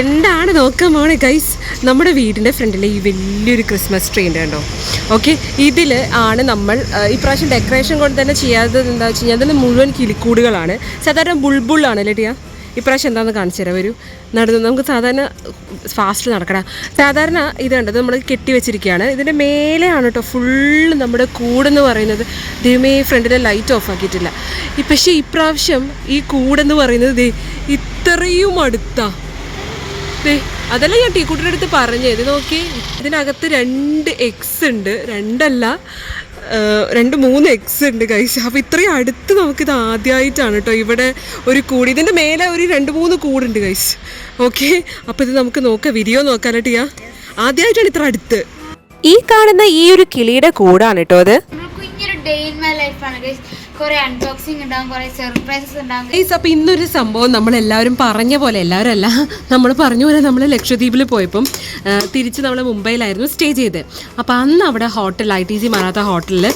എന്താണ് നോക്കാൻ പോണേ ഗൈസ് നമ്മുടെ വീടിന്റെ ഫ്രണ്ടിൽ ഈ വലിയൊരു ക്രിസ്മസ് ട്രീ ഉണ്ട് കണ്ടോ? ഓക്കെ ഇതിൽ ആണ് നമ്മൾ ഇപ്രാവശ്യം ഡെക്കറേഷൻ കൊണ്ട് തന്നെ ചെയ്യാത്തത് എന്താ വെച്ച് കഴിഞ്ഞാൽ അതിന് മുഴുവൻ കിളിക്കൂടുകളാണ്. സാധാരണ ബുൾബുള്ളാണ് അല്ലേ ടിയാ? ഇപ്രാവശ്യം എന്താണെന്ന് കാണിച്ചു തരാം വരൂ. നടന്നു നമുക്ക് സാധാരണ ഫാസ്റ്റ് നടക്കണം സാധാരണ ഇത് കണ്ടത് നമ്മൾ കെട്ടി വെച്ചിരിക്കുകയാണ്. ഇതിന്റെ മേലെയാണ് കേട്ടോ ഫുള്ള് നമ്മുടെ കൂടെന്ന് പറയുന്നത്. ദൈവമേ ഫ്രണ്ടിലെ ലൈറ്റ് ഓഫ് ആക്കിയിട്ടില്ല. പക്ഷേ ഇപ്രാവശ്യം ഈ കൂടെന്ന് പറയുന്നത് ഇത്രയും അടുത്താ. ദേ, അതല്ല ഞാൻ ടീക്കുട്ടിയുടെ അടുത്ത് പറഞ്ഞത് ഇത് നോക്കി ഇതിനകത്ത് രണ്ട് എക്സ് ഉണ്ട് രണ്ടല്ല രണ്ട് മൂന്ന് എക്സ് ഉണ്ട് കൈസ് അപ്പോൾ ഇത്രയും അടുത്ത് നമുക്കിത് ആദ്യമായിട്ടാണ് കേട്ടോ ഇവിടെ ഒരു കൂട്. ഇതിന്റെ മേലെ ഒരു രണ്ട് മൂന്ന് കൂടുണ്ട് കൈസ് ഓക്കെ അപ്പോൾ ഇത് നമുക്ക് നോക്കാം വീഡിയോ നോക്കാനായിട്ട് ടിയാ? ആദ്യമായിട്ടാണ് ഇത്ര അടുത്ത്. ഈ കാണുന്ന ഈ ഒരു കിളിയുടെ കൂടാണ് കേട്ടോ അത്. നമ്മൾ കുഞ്ഞൊരു ഡേ ഇൻ മൈ ലൈഫാണ് ഗൈസ് ഉണ്ടാവും സർപ്രൈസസ് ഉണ്ടാവും ഗൈസ് അപ്പോൾ ഇന്നൊരു സംഭവം നമ്മൾ എല്ലാവരും പറഞ്ഞ പോലെ എല്ലാവരും അല്ല നമ്മൾ പറഞ്ഞ പോലെ നമ്മൾ ലക്ഷദ്വീപിൽ പോയപ്പം തിരിച്ച് നമ്മൾ മുംബൈയിലായിരുന്നു സ്റ്റേ ചെയ്തത് അപ്പോൾ അന്ന് അവിടെ hotel I T C Maratha ഹോട്ടലിൽ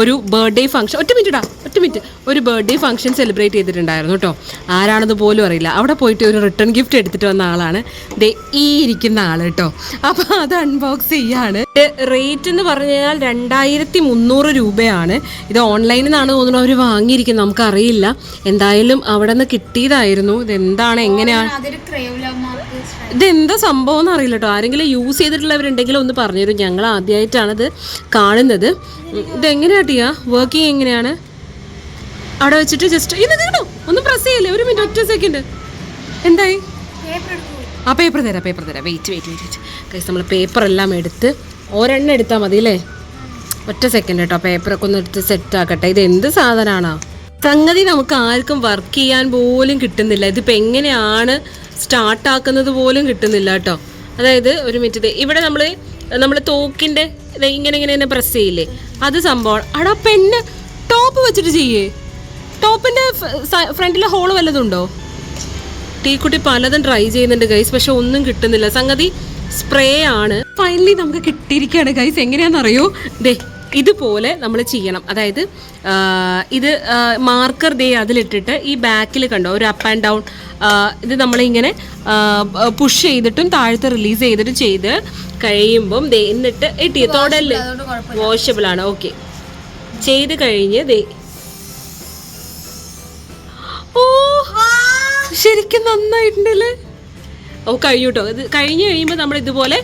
ഒരു ബർത്ത്ഡേ ഫംഗ്ഷൻ ഒറ്റ മിനിറ്റ് ഒറ്റ മിനിറ്റ് ഒരു ബർത്ത്ഡേ ഫംഗ്ഷൻ സെലിബ്രേറ്റ് ചെയ്തിട്ടുണ്ടായിരുന്നു കേട്ടോ ആരാണെന്ന് പോലും അറിയില്ല. അവിടെ പോയിട്ട് ഒരു റിട്ടേൺ ഗിഫ്റ്റ് എടുത്തിട്ട് വന്ന ആളാണ്. ദേ ഈ ഇരിക്കുന്ന ആൾ കേട്ടോ അപ്പോൾ അത് അൺബോക്സ് ചെയ്യാണ്. റേറ്റ് എന്ന് പറഞ്ഞു കഴിഞ്ഞാൽ രണ്ടായിരത്തി മുന്നൂറ് രൂപയാണ്. ഇത് ഓൺലൈനിൽ നിന്നാണ് തോന്നുന്നത് അവർ വാങ്ങിയിരിക്കുന്നത്. നമുക്കറിയില്ല. എന്തായാലും അവിടെ നിന്ന് കിട്ടിയതായിരുന്നു. ഇതെന്താണ്? എങ്ങനെയാണ് ഇതെന്താ സംഭവം എന്ന് അറിയില്ല കേട്ടോ ആരെങ്കിലും യൂസ് ചെയ്തിട്ടുള്ളവരുണ്ടെങ്കിൽ ഒന്ന് പറഞ്ഞുതരും ഞങ്ങൾ ആദ്യമായിട്ടാണ് ഇത് കാണുന്നത്. ഇതെങ്ങനെയാ ടിയാ? വർക്കിംഗ് എങ്ങനെയാണ്? അവിടെ വെച്ചിട്ട് ജസ്റ്റ് ഇത് കേട്ടോ ഒന്ന് പ്രസ് ചെയ്യല്ലേ? ഒരു മിനിറ്റ് ഒറ്റ സെക്കൻഡ് എന്തായി? ആ പേപ്പർ തരാം പേപ്പർ തരാം. വെയിറ്റ് വെയിറ്റ് വെയിറ്റ് കൈസ് നമ്മൾ പേപ്പർ എല്ലാം എടുത്ത് ഒരെണ്ണം എടുത്താൽ മതി അല്ലേ ഒറ്റ സെക്കൻഡ് കേട്ടോ പേപ്പറൊക്കെ ഒന്ന് എടുത്ത് സെറ്റ് ആക്കട്ടെ. ഇത് എന്ത് സാധനമാണോ സംഗതി നമുക്ക് ആർക്കും വർക്ക് ചെയ്യാൻ പോലും കിട്ടുന്നില്ല. ഇതിപ്പോൾ എങ്ങനെയാണ് സ്റ്റാർട്ട് ആക്കുന്നത് പോലും കിട്ടുന്നില്ല കേട്ടോ അതായത് ഒരു മിനിറ്റ് ഇവിടെ നമ്മൾ നമ്മൾ തോക്കിന്റെ ഇങ്ങനെ ഇങ്ങനെ തന്നെ പ്രസ് ചെയ്യില്ലേ? അത് സംഭവം അടാ പെണ്ണ് ടോപ്പ് വെച്ചിട്ട് ചെയ്യേ. ടോപ്പിന്റെ ഫ്രണ്ടിലെ ഹോൾ വല്ലതുണ്ടോ ടീക്കുട്ടി പലതും ട്രൈ ചെയ്യുന്നുണ്ട് ഗൈസ് പക്ഷെ ഒന്നും കിട്ടുന്നില്ല. സംഗതി സ്പ്രേ ആണ് ഫൈനലി നമുക്ക് കിട്ടിയിരിക്കുകയാണ്. ഗൈസ് എങ്ങനെയാണെന്നറിയോ? ദേ ഇതുപോലെ നമ്മൾ ചെയ്യണം. അതായത് ഇത് മാർക്കർ ദേ അതിലിട്ടിട്ട് ഈ ബാക്കിൽ കണ്ടോ? ഒരു അപ്പ് ആൻഡ് ഡൗൺ ഇത് നമ്മളിങ്ങനെ പുഷ് ചെയ്തിട്ടും താഴത്തെ റിലീസ് ചെയ്തിട്ടും ചെയ്ത് കഴിയുമ്പം ദേ എന്നിട്ട് ഇട്ടി തൊടൽ. വാഷബിൾ ആണ്. ഓക്കെ ചെയ്ത് കഴിഞ്ഞ് ദേ. ഓ ശരിക്കും നന്നായിട്ടുണ്ടല്ലേ കഴിഞ്ഞു കേട്ടോ ഇത് കഴിഞ്ഞ് കഴിയുമ്പോൾ നമ്മൾ ഇതുപോലെ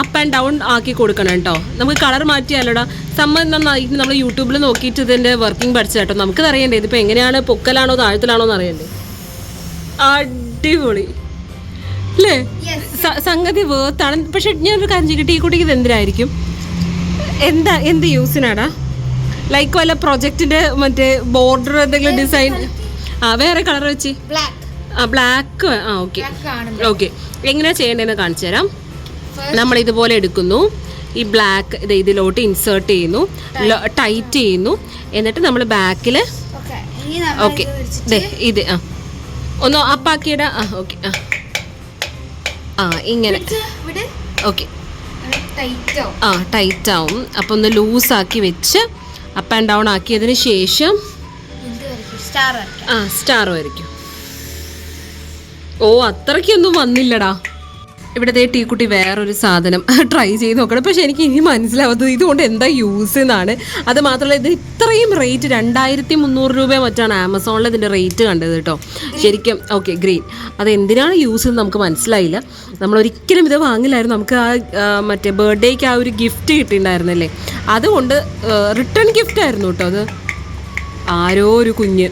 അപ്പ് ആൻഡ് ഡൗൺ ആക്കി കൊടുക്കണം കേട്ടോ. നമുക്ക് കളർ മാറ്റിയാലോടാ. നന്നായിട്ട് നമ്മൾ യൂട്യൂബിൽ നോക്കിയിട്ട് ഇതിന്റെ വർക്കിംഗ് പഠിച്ചത് കേട്ടോ. നമുക്കത് അറിയണ്ടേ ഇതിപ്പോൾ എങ്ങനെയാണ് പൊക്കലാണോ താഴത്തിലാണോ എന്ന് അറിയണ്ടേ? അടിപൊളി. അല്ലേ സംഗതി വേർത്താണ് പക്ഷെ ഞാനൊരു കാര്യം ചെയ്യട്ടെ ഈ കുട്ടിക്ക് ഇത് എന്തിനായിരിക്കും? എന്താ എന്ത് യൂസിനാടാ? ലൈക്ക് വല്ല പ്രൊജക്റ്റിന്റെ മറ്റേ ബോർഡർ എന്തെങ്കിലും ഡിസൈൻ ആ വേറെ കളർ വെച്ച്. ബ്ലാക്ക് ബ്ലാക്ക് ആ ഓക്കെ ഓക്കെ എങ്ങനെയാ ചെയ്യേണ്ടതെന്ന് കാണിച്ചു തരാം. നമ്മൾ ഇതുപോലെ എടുക്കുന്നു. ഈ ബ്ലാക്ക് ഇത് ഇതിലോട്ട് ഇൻസേർട്ട് ചെയ്യുന്നു. ടൈറ്റ് ചെയ്യുന്നു. എന്നിട്ട് നമ്മൾ ബാക്കിൽ ഓക്കെ ഇത് ആ. ഒന്ന് അപ്പാക്കിയിട ആ ഓക്കെ ആ. ആ ഇങ്ങനെ. ഓക്കെ ആ ടൈറ്റ് ആവും. അപ്പം ഒന്ന് ലൂസാക്കി വെച്ച് അപ്പ് ആൻഡ് ഡൗൺ ആക്കിയതിന് ശേഷം ആ സ്റ്റാർ വരയ്ക്കും. ഓ അത്രയ്ക്കൊന്നും വന്നില്ലടാ. ഇവിടത്തെ ടീക്കുട്ടി വേറൊരു സാധനം ട്രൈ ചെയ്ത് നോക്കണം. പക്ഷെ എനിക്ക് ഇനി മനസ്സിലാവാത്തത് ഇതുകൊണ്ട് എന്താ യൂസ് എന്നാണ് അത് മാത്രമല്ല ഇത് ഇത്രയും റേറ്റ് രണ്ടായിരത്തി മുന്നൂറ് രൂപ മറ്റാണ് ആമസോണിൽ ഇതിന്റെ റേറ്റ് കണ്ടത് കേട്ടോ. ശരിക്കും ഓക്കെ ഗ്രീൻ അത് എന്തിനാണ് യൂസ് എന്ന് നമുക്ക് മനസ്സിലായില്ല. നമ്മൾ ഒരിക്കലും ഇത് വാങ്ങില്ലായിരുന്നു. നമുക്ക് ആ, മറ്റേ ബർത്ത്ഡേക്ക് ആ ഒരു ഗിഫ്റ്റ് കിട്ടിയിട്ടുണ്ടായിരുന്നല്ലേ അതുകൊണ്ട് റിട്ടേൺ ഗിഫ്റ്റ് ആയിരുന്നു കേട്ടോ അത്. ആരോ ഒരു കുഞ്ഞ്.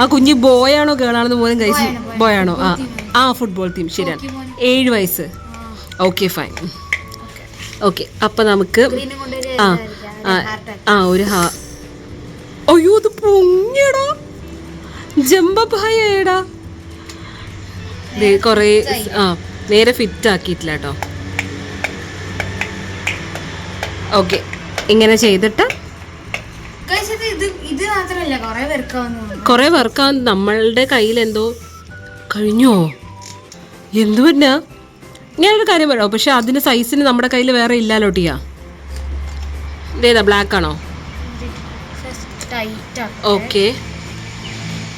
ആ കുഞ്ഞ് ബോയാണോ ഗേളാണെന്ന് പോലും കഴിച്ചു ബോയാണോ ആ ആ ഫുട്ബോൾ ടീം ശരിയാണ്. ഏഴ് വയസ്സ്. ഓക്കെ ഫൈൻ ഓക്കെ അപ്പം നമുക്ക് ആ ആ ഒരു ഹാ അയ്യോ അത് പൊങ്ങിയടാ. ജമ്പഭായടാ കുറേ ആ നേരെ ഫിറ്റ് ആക്കിയിട്ടില്ല കേട്ടോ. ഓക്കെ ഇങ്ങനെ ചെയ്തിട്ട് ഇത് മാത്രമല്ല കുറെ വർക്ക് നമ്മളുടെ കയ്യിൽ എന്തോ കഴിഞ്ഞോ? എന്തു പറ്റാ ഞാനൊരു കാര്യം പറയാം. പക്ഷെ അതിന്റെ സൈസിന് നമ്മുടെ കയ്യിൽ വേറെ ഇല്ലാലോ ടിയാ ഇതേതാ ബ്ലാക്ക് ആണോ? ഓക്കെ.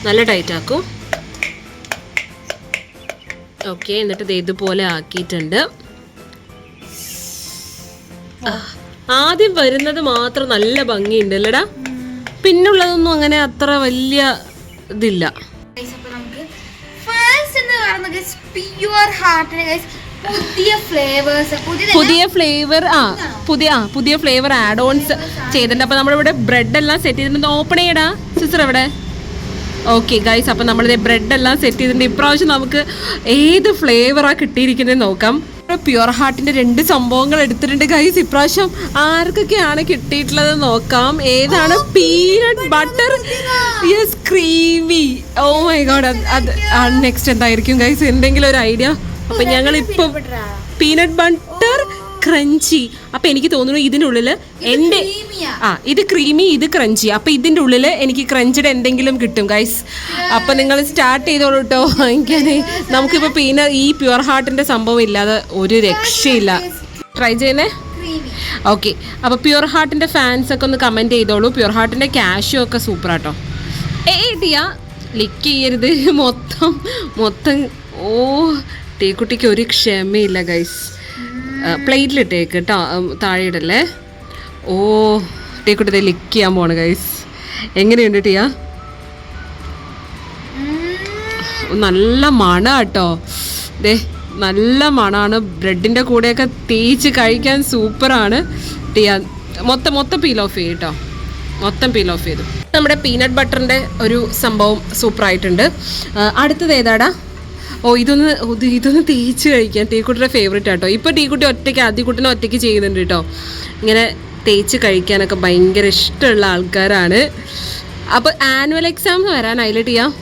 നല്ല ടൈറ്റ് ആക്കും. ഓക്കെ എന്നിട്ട് ഇത് ഇതുപോലെ ആക്കിയിട്ടുണ്ട്. ആദ്യം വരുന്നത് മാത്രം നല്ല ഭംഗിയുണ്ട് അല്ലടാ? പിന്നുള്ളതൊന്നും അങ്ങനെ അത്ര വലിയ ഇതില്ല. പുതിയ ഫ്ലേവർ ആ പുതിയ ആ പുതിയ ഫ്ലേവർ ആഡ് ഓൺസ് ചെയ്തിട്ടുണ്ട്. അപ്പൊ നമ്മളിവിടെ ബ്രെഡ് എല്ലാം സെറ്റ് ചെയ്തിട്ടുണ്ട്. ഓപ്പൺ ചെയ്യടാ സിസ്റ്റർ എവിടെ? ഓക്കെ ഗൈസ് അപ്പം നമ്മളിത് ബ്രെഡ് എല്ലാം സെറ്റ് ചെയ്തിട്ടുണ്ട്. ഇപ്രാവശ്യം നമുക്ക് ഏത് ഫ്ലേവറാണ് കിട്ടിയിരിക്കുന്നത് നോക്കാം. പ്യുവർ ഹാർട്ടിന്റെ രണ്ട് സംഭവങ്ങൾ എടുത്തിട്ടുണ്ട്. ഗൈസ് ഇപ്രാവശ്യം ആർക്കൊക്കെയാണ് കിട്ടിയിട്ടുള്ളത് നോക്കാം. ഏതാണ്? Peanut butter? Yes creamy oh my god അത് നെക്സ്റ്റ് എന്തായിരിക്കും ഗൈസ് എന്തെങ്കിലും ഒരു ഐഡിയ അപ്പൊ ഞങ്ങൾ ഇപ്പം പീനട്ട് ബട്ടർ ക്രഞ്ചി അപ്പൊ എനിക്ക് തോന്നുന്നു ഇതിനുള്ളിൽ എന്റെ ക്രീമിയാ ആ. ഇത് ക്രീമി ഇത് ക്രഞ്ചി അപ്പൊ ഇതിന്റെ ഉള്ളിൽ എനിക്ക് ക്രഞ്ചിയുടെ എന്തെങ്കിലും കിട്ടും ഗൈസ് അപ്പൊ നിങ്ങൾ സ്റ്റാർട്ട് ചെയ്തോളൂ കേട്ടോ എനിക്കത് നമുക്കിപ്പോ പീന ഈ പ്യുവർ ഹാർട്ടിന്റെ സംഭവം ഇല്ലാതെ ഒരു രക്ഷയില്ല. ട്രൈ ചെയ്യുന്നേ? ഓക്കെ അപ്പോൾ പ്യുർ ഹാർട്ടിന്റെ ഫാൻസ് ഒക്കെ ഒന്ന് കമന്റ് ചെയ്തോളൂ. പ്യുർ ഹാർട്ടിന്റെ ക്യാഷും ഒക്കെ സൂപ്പർ ആട്ടോ ഏയ് ടിയ ലിക്ക് ചെയ്യരുത്. മൊത്തം മൊത്തം ഓ ടീക്കുട്ടിക്ക് ഒരു ക്ഷമയില്ല ഗൈസ് പ്ലേറ്റിലിട്ടേക്ക് കേട്ടോ താഴെ ഇടല്ലേ? ഓ ടീക്കുട്ടി ലിക്ക് ചെയ്യാൻ പോണ് ഗൈസ് എങ്ങനെയുണ്ട് ടിയാ? നല്ല മണ കേട്ടോ ദേ നല്ല മണമാണ് ബ്രെഡിന്റെ കൂടെയൊക്കെ തേച്ച് കഴിക്കാൻ സൂപ്പറാണ്. ടിയാ മൊത്തം മൊത്തം പീൽ ഓഫ് ചെയ്യും കേട്ടോ മൊത്തം പീൽ ഓഫ് ചെയ്തു. നമ്മുടെ പീനട്ട് ബട്ടറിന്റെ ഒരു സംഭവം സൂപ്പറായിട്ടുണ്ട്. അടുത്തത് ഏതാടാ? ഓ ഇതൊന്ന് ഇത് ഇതൊന്ന് തേച്ച് കഴിക്കാൻ. ടീക്കുട്ടിയുടെ ഫേവറേറ്റ് ആട്ടോ. ഇപ്പോൾ ടീക്കുട്ടി ഒറ്റയ്ക്ക് ആദ്യക്കുട്ടിനെ ഒറ്റയ്ക്ക് ചെയ്യുന്നുണ്ട് കേട്ടോ. ഇങ്ങനെ തേച്ച് കഴിക്കാനൊക്കെ ഭയങ്കര ഇഷ്ടമുള്ള ആൾക്കാരാണ്. അപ്പോൾ ആനുവൽ എക്സാം വരാനായില്ലേ ടിയ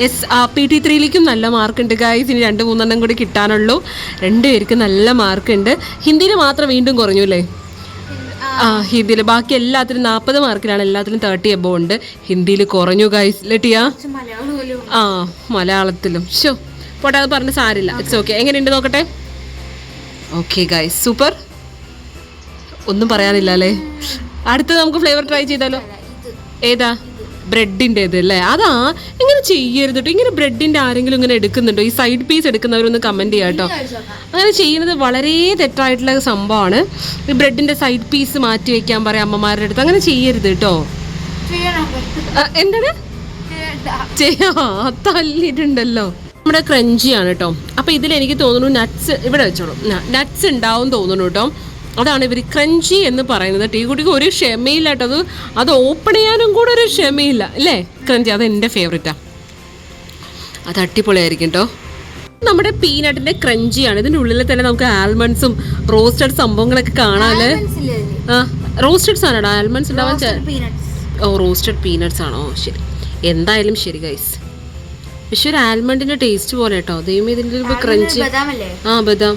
എസ് പി ടി ത്രീയിലേക്കും നല്ല മാർക്കുണ്ട് ഗായ്സ് ഇനി രണ്ട് മൂന്നെണ്ണം കൂടി കിട്ടാനുള്ളൂ. രണ്ടുപേർക്കും നല്ല മാർക്കുണ്ട്. ഹിന്ദിയിൽ മാത്രം വീണ്ടും കുറഞ്ഞു അല്ലേ? ആ. ഹിന്ദിയിൽ. ബാക്കി എല്ലാത്തിനും നാൽപ്പത് മാർക്കിലാണ് എല്ലാത്തിനും തേർട്ടി എബോ ഉണ്ട്. ഹിന്ദിയിൽ കുറഞ്ഞു ഗായ്സ് ലെട്ടിയ ആ മലയാളത്തിലും. ഷോ പോട്ടെ അത് പറഞ്ഞ് സാരില്ല. ഇറ്റ്സ് ഓക്കെ എങ്ങനെയുണ്ട് നോക്കട്ടെ? ഓക്കെ ഗൈസ് സൂപ്പർ ഒന്നും പറയാനില്ല അല്ലേ? അടുത്ത് നമുക്ക് ഫ്ലേവർ ട്രൈ ചെയ്താലോ? ഏതാ? ബ്രെഡിന്റെ ഇത് അല്ലേ? അതാ. ഇങ്ങനെ ചെയ്യരുത് കേട്ടോ ഇങ്ങനെ ബ്രെഡിന്റെ ആരെങ്കിലും ഇങ്ങനെ എടുക്കുന്നുണ്ടോ? ഈ സൈഡ് പീസ് എടുക്കുന്നവരൊന്ന് കമന്റ് ചെയ്യാം കേട്ടോ അങ്ങനെ ചെയ്യുന്നത് വളരെ തെറ്റായിട്ടുള്ള സംഭവമാണ്. ഈ ബ്രെഡിന്റെ സൈഡ് പീസ് മാറ്റി വെക്കാൻ പറയാം അമ്മമാരുടെ അടുത്ത്. അങ്ങനെ ചെയ്യരുത് കേട്ടോ എന്താണ്. ചെയ്യാ തല്ലിട്ടുണ്ടല്ലോ നമ്മുടെ ക്രഞ്ചിയാണ് കേട്ടോ അപ്പം ഇതിൽ എനിക്ക് തോന്നുന്നു നട്ട്സ് ഇവിടെ വെച്ചോളൂ. നട്ട്സ് ഉണ്ടാവും തോന്നുന്നു കേട്ടോ അതാണ് ഇവർ ക്രഞ്ചി എന്ന് പറയുന്നത്. ടീ കുട്ടിക്ക് ഒരു ക്ഷമയില്ല കേട്ടോ അത് അത് ഓപ്പൺ ചെയ്യാനും കൂടെ ഒരു ക്ഷമയില്ല. അല്ലേ? ക്രഞ്ചി അത് എന്റെ ഫേവറേറ്റാ അത് അടിപൊളിയായിരിക്കും കേട്ടോ നമ്മുടെ പീനട്ടിന്റെ ക്രഞ്ചിയാണ്. ഇതിന്റെ ഉള്ളിൽ തന്നെ നമുക്ക് ആൽമണ്ട്സും റോസ്റ്റഡ് സംഭവങ്ങളൊക്കെ? ആ റോസ്റ്റഡ്സ് ആണോ ആൽമണ്ട്സ് ഉണ്ടാവാൻ. ഓ റോസ്റ്റഡ് പീനട്സ് ആണോ? ശരി. എന്തായാലും ശരി ഗൈസ് പക്ഷെ ഒരു ആൽമണ്ടിന്റെ ടേസ്റ്റ് പോലെ കേട്ടോ ദൈവം ഇതിന്റെ ഒരു ക്രഞ്ചി. ആ ബദാം.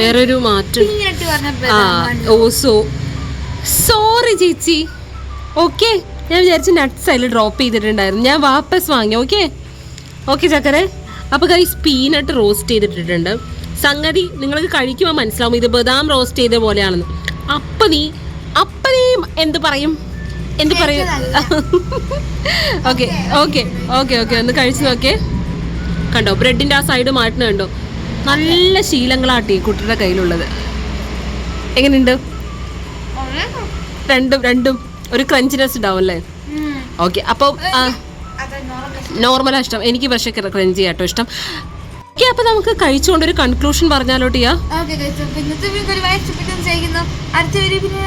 വേറൊരു മാറ്റം. ഓസോ പറഞ്ഞ ആ ബദാമാണ്. Oh so. സോറി ചേച്ചി. ഓക്കെ ഞാൻ വിചാരിച്ചു നട്ട്സ് അതിൽ ഡ്രോപ്പ് ചെയ്തിട്ടുണ്ടായിരുന്നു. ഞാൻ വാപ്പസ് വാങ്ങി ഓക്കെ ഓക്കെ ചക്കരെ. അപ്പോൾ കൈസ് പീനട്ട് റോസ്റ്റ് ചെയ്തിട്ടിട്ടുണ്ട്. സംഗതി നിങ്ങൾക്ക് കഴിക്കുമ്പോൾ മനസ്സിലാവും. ഇത് ബദാം റോസ്റ്റ് ചെയ്ത പോലെയാണെന്ന്. അപ്പം നീ അപ്പം നീ എന്ത് പറയും? എന്ത് പറയും? ഓക്കെ ഓക്കെ ഓക്കെ ഓക്കെ ഒന്ന് കഴിച്ചു നോക്കേ കണ്ടോ? ബ്രെഡിന്റെ ആ സൈഡ് മാറ്റുന്ന കണ്ടോ? നല്ല ശീലങ്ങളാട്ടി കുട്ടിയുടെ കയ്യിലുള്ളത്. എങ്ങനെയുണ്ട്? രണ്ടും രണ്ടും. ഒരു ക്രഞ്ചിനെസ് ഉണ്ടാവും അല്ലേ. ഓക്കെ അപ്പം അത് നോർമലാ ഇഷ്ടം എനിക്ക് പക്ഷേ ക്രഞ്ചി ആട്ടോ ഇഷ്ടം. ഓക്കെ അപ്പൊ നമുക്ക് കഴിച്ചുകൊണ്ട് ഒരു കൺക്ലൂഷൻ പറഞ്ഞാലോ ടിയാ? ഇന്നത്തെ വീഡിയോ ഒരുപാട് ഇഷ്ടപ്പെട്ടു ചെയ്യുന്നു അടുത്ത വീഡിയോ പിന്നെ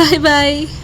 ബൈ ബൈ.